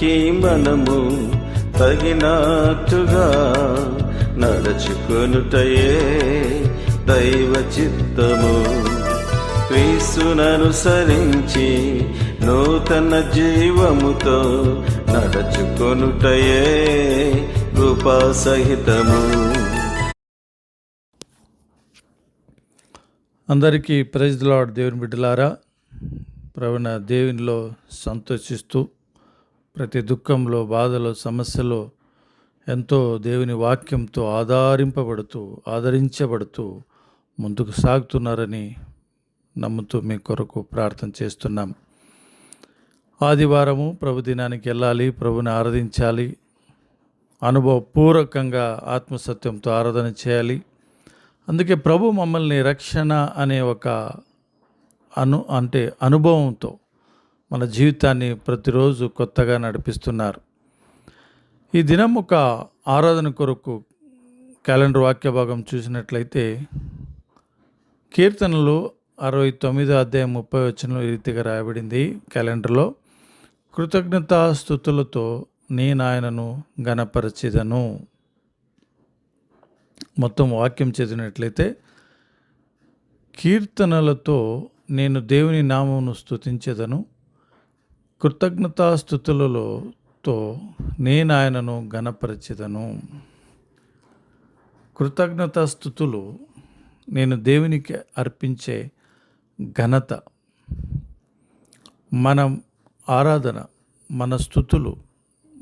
దేవునికి మనము తగినట్టుగా నడుచుకొనుటయే దైవ చిత్తము. క్రీస్తుననుసరించి నూతన జీవముతో నడుచుకొనుటయే కృపా సహితము. అందరికీ ప్రైజ్ దేవుని బిడ్డలారా ప్రవణ దేవునిలో సంతోషిస్తూ ప్రతి దుఃఖంలో బాధలో సమస్యలో ఎంతో దేవుని వాక్యంతో ఆధారింపబడుతూ ఆదరించబడుతూ ముందుకు సాగుతున్నారని నమ్ముతూ మీ కొరకు ప్రార్థన చేస్తున్నాం. ఆదివారము ప్రభు దినానికి వెళ్ళాలి ప్రభుని ఆరాధించాలి అనుభవపూర్వకంగా ఆత్మసత్యంతో ఆరాధన చేయాలి. అందుకే ప్రభు మమ్మల్ని రక్షణ అనే ఒక అను అంటే అనుభవంతో మన జీవితాన్ని ప్రతిరోజు కొత్తగా నడిపిస్తున్నారు. ఈ దినం ఒక ఆరాధన కొరకు క్యాలెండర్ వాక్య భాగం చూసినట్లయితే కీర్తనలు అరవై తొమ్మిదో అధ్యాయం ముప్పై వచ్చిన రీతిగా రాయబడింది క్యాలెండర్లో. కృతజ్ఞతాస్థుతులతో నేను ఆయనను గణపరచిదను మొత్తం వాక్యం చదివినట్లయితే కీర్తనలతో నేను దేవుని నామమును స్థుతించేదను కృతజ్ఞతాస్థుతులతో నేను ఆయనను గణపరచెదను కృతజ్ఞతాస్థుతులు నేను దేవునికి అర్పించే ఘనత. మన ఆరాధన మన స్థుతులు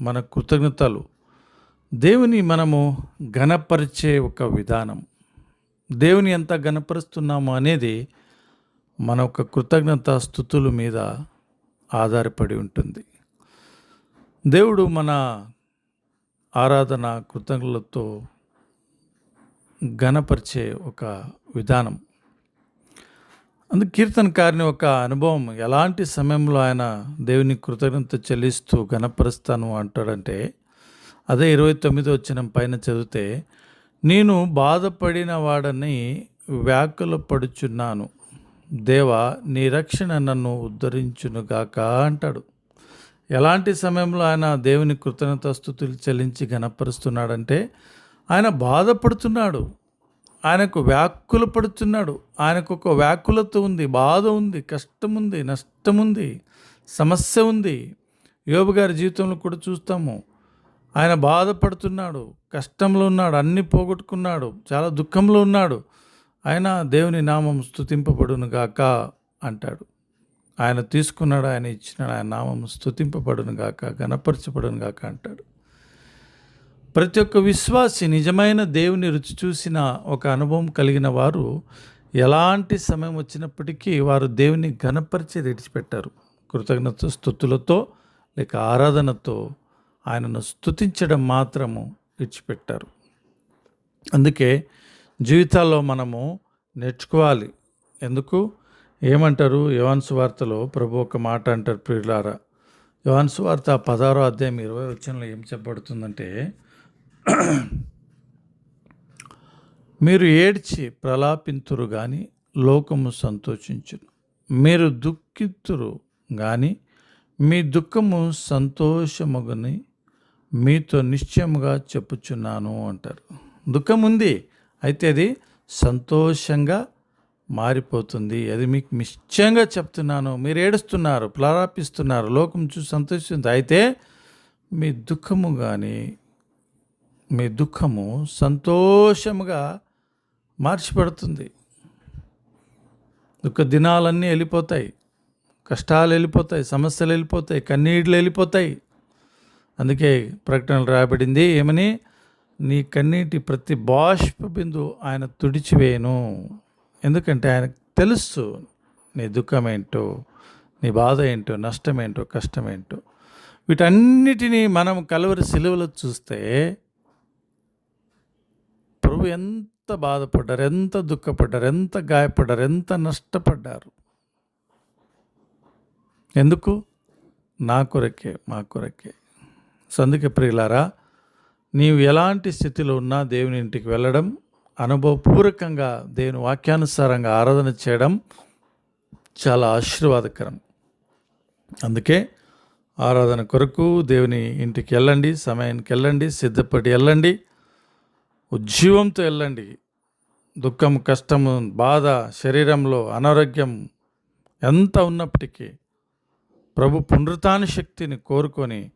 మన కృతజ్ఞతలు దేవుని మనము ఘనపరిచే ఒక విధానం. దేవుని ఎంత ఘనపరుస్తున్నాము అనేది మన ఒక కృతజ్ఞత స్థుతుల మీద ఆధారపడి ఉంటుంది. దేవుడు మన ఆరాధన కృతజ్ఞతలతో ఘనపరిచే ఒక విధానం. అందుకు కీర్తనకారిని ఒక అనుభవం ఎలాంటి సమయంలో ఆయన దేవుని కృతజ్ఞత చెల్లిస్తూ ఘనపరుస్తాను అంటాడంటే అదే ఇరవై తొమ్మిదో వచ్చిన పైన చదివితే నేను బాధపడిన వాడని వ్యాకుల పడుచున్నాను దేవా నీ రక్షణ నన్ను ఉద్ధరించునుగాక అంటాడు. ఎలాంటి సమయంలో ఆయన దేవుని కృతజ్ఞత స్థుతులు చెల్లించి గణపరుస్తున్నాడంటే ఆయన బాధపడుతున్నాడు. ఆయనకు వ్యాకులు పడుతున్నాడు. ఆయనకు ఒక వ్యాకులత ఉంది బాధ ఉంది కష్టం ఉంది నష్టం ఉంది సమస్య ఉంది. యోబు గారి జీవితంలో కూడా చూస్తాము. ఆయన బాధపడుతున్నాడు కష్టంలో ఉన్నాడు అన్ని పోగొట్టుకున్నాడు చాలా దుఃఖంలో ఉన్నాడు. ఆయన దేవుని నామం స్థుతింపబడునుగాక అంటాడు. ఆయన తీసుకున్నాడు ఆయన ఇచ్చినాడు ఆయన నామం స్థుతింపబడునుగాక గాక గాక అంటాడు. ప్రతి ఒక్క విశ్వాసి నిజమైన దేవుని రుచి చూసిన ఒక అనుభవం కలిగిన వారు ఎలాంటి సమయం వచ్చినప్పటికీ వారు దేవుని ఘనపరిచి విడిచిపెట్టారు. కృతజ్ఞత స్థుతులతో లేక ఆరాధనతో ఆయనను స్థుతించడం మాత్రము విడిచిపెట్టారు. అందుకే జీవితాల్లో మనము నేర్చుకోవాలి. ఎందుకు? ఏమంటారు? యువాన్సు వార్తలో ప్రభు ఒక మాట అంటారు ప్రియులారా. యువాన్సు వార్త పదహారో అధ్యాయం ఇరవై వచ్చంలో ఏం చెప్పబడుతుందంటే మీరు ఏడ్చి ప్రలాపింతురు కానీ లోకము సంతోషించును. మీరు దుఃఖితురు కానీ మీ దుఃఖము సంతోషముగని మీతో నిశ్చయముగా చెప్పుచున్నాను అంటారు. దుఃఖం ఉంది అయితే అది సంతోషంగా మారిపోతుంది. అది మీకు నిశ్చయంగా చెప్తున్నాను. మీరు ఏడుస్తున్నారు ప్రారాపిస్తున్నారు లోకం చూసి సంతోషిస్తుంది. అయితే మీ దుఃఖము కానీ మీ దుఃఖము సంతోషముగా మార్చిపడుతుంది. దుఃఖ దినాలన్నీ వెళ్ళిపోతాయి. కష్టాలు వెళ్ళిపోతాయి సమస్యలు వెళ్ళిపోతాయి కన్నీళ్ళు వెళ్ళిపోతాయి. అందుకే ప్రకటనలు రాబడింది ఏమని? నీ కన్నీటి ప్రతి బాష్ప బిందు ఆయన తుడిచివేయను. ఎందుకంటే ఆయన తెలుసు నీ దుఃఖం ఏంటో నీ బాధ ఏంటో నష్టం ఏంటో కష్టం ఏంటో వీటన్నిటినీ మనం కలవరి సిలువలో చూస్తే ప్రభు ఎంత బాధపడ్డారు ఎంత దుఃఖపడ్డారు ఎంత గాయపడ్డారు ఎంత నష్టపడ్డారు. ఎందుకు? నా కొరకే మా కొరకే. సో అందుకే ప్రియులారా నీవు ఎలాంటి స్థితిలో ఉన్నా దేవుని ఇంటికి వెళ్ళడం అనుభవపూర్వకంగా దేవుని వాక్యానుసారంగా ఆరాధన చేయడం చాలా ఆశీర్వాదకరం. అందుకే ఆరాధన కొరకు దేవుని ఇంటికి వెళ్ళండి సమయానికి వెళ్ళండి సిద్ధపడి వెళ్ళండి ఉజ్జీవంతో వెళ్ళండి. దుఃఖం కష్టము బాధ శరీరంలో అనారోగ్యం ఎంత ఉన్నప్పటికీ ప్రభు పునరుతాన శక్తిని కోరుకొని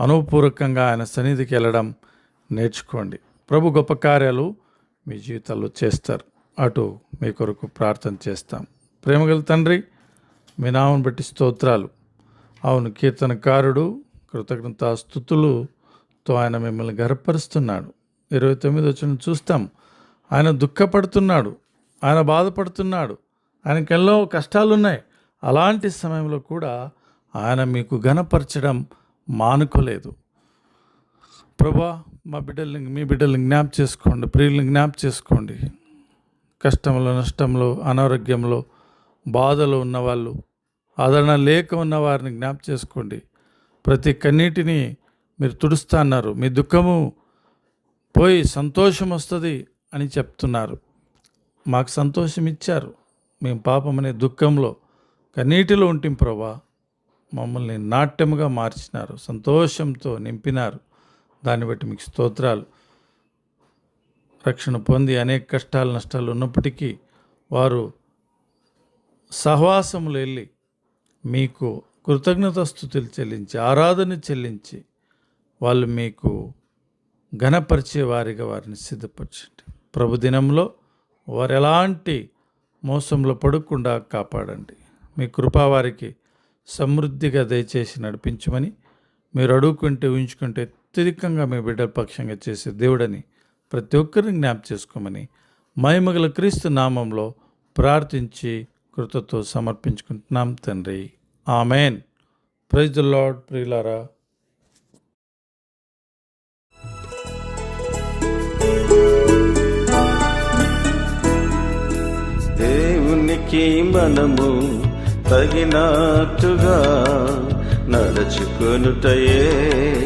అనుపూర్వకంగా ఆయన సన్నిధికి వెళ్ళడం నేర్చుకోండి. ప్రభు గొప్ప కార్యాలు మీ జీవితాల్లో చేస్తారు. అటు మీ కొరకు ప్రార్థన చేస్తాం. ప్రేమగల తండ్రి మీ నామం బట్టి స్తోత్రాలు. అవును కీర్తనకారుడు కృతజ్ఞత స్థుతులుతో ఆయన మిమ్మల్ని గర్పరుస్తున్నాడు ఇరవై తొమ్మిది వచ్చిన చూస్తాం. ఆయన దుఃఖపడుతున్నాడు. ఆయన బాధపడుతున్నాడు. ఆయనకి ఎన్నో కష్టాలున్నాయి. అలాంటి సమయంలో కూడా ఆయన మీకు ఘనపరచడం మానుకోలేదు. ప్రభా మా బిడ్డల్ని మీ బిడ్డల్ని జ్ఞాప్ చేసుకోండి ప్రియుల్ని జ్ఞాప్ చేసుకోండి. కష్టంలో నష్టంలో అనారోగ్యంలో బాధలో ఉన్నవాళ్ళు ఆదరణ లేక ఉన్న వారిని జ్ఞాప్ చేసుకోండి. ప్రతి కన్నీటిని మీరు తుడుస్తా అన్నారు. మీ దుఃఖము పోయి సంతోషం వస్తుంది అని చెప్తున్నారు. మాకు సంతోషం ఇచ్చారు. మేము పాపం అనే దుఃఖంలో కన్నీటిలో ఉంటిం ప్రభా. మమ్మల్ని నాట్యముగా మార్చినారు. సంతోషంతో నింపినారు. దాన్ని బట్టి మీకు స్తోత్రాలు. రక్షణ పొంది అనేక కష్టాలు నష్టాలు ఉన్నప్పటికీ వారు సహవాసములు వెళ్ళి మీకు కృతజ్ఞతాస్థుతులు చెల్లించి ఆరాధన చెల్లించి వాళ్ళు మీకు ఘనపరిచే వారిగా వారిని సిద్ధపరచండి. ప్రభు దినంలో వారు ఎలాంటి మోసంలో పడకుండా కాపాడండి. మీ కృపా వారికి సమృద్ధిగా దయచేసి నడిపించమని మీరు అడుగుకుంటే ఊహించుకుంటే అత్యధికంగా మీ బిడ్డల పక్షంగా చేసే దేవుడని ప్రతి ఒక్కరిని జ్ఞాప చేసుకోమని మహిమగల క్రీస్తు నామంలో ప్రార్థించి కృతతో సమర్పించుకుంటున్నాం తండ్రి. ఆమెన్. ప్రైజ్ ద లార్డ్ ప్రియులారా. దేవునికి మనము తగినట్టుగా నడుచుకొనుటయే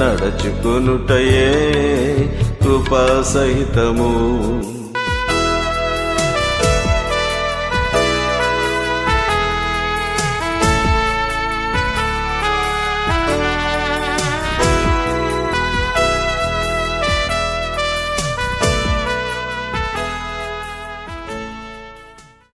నడుచుకొనుటయే కృపా సహితము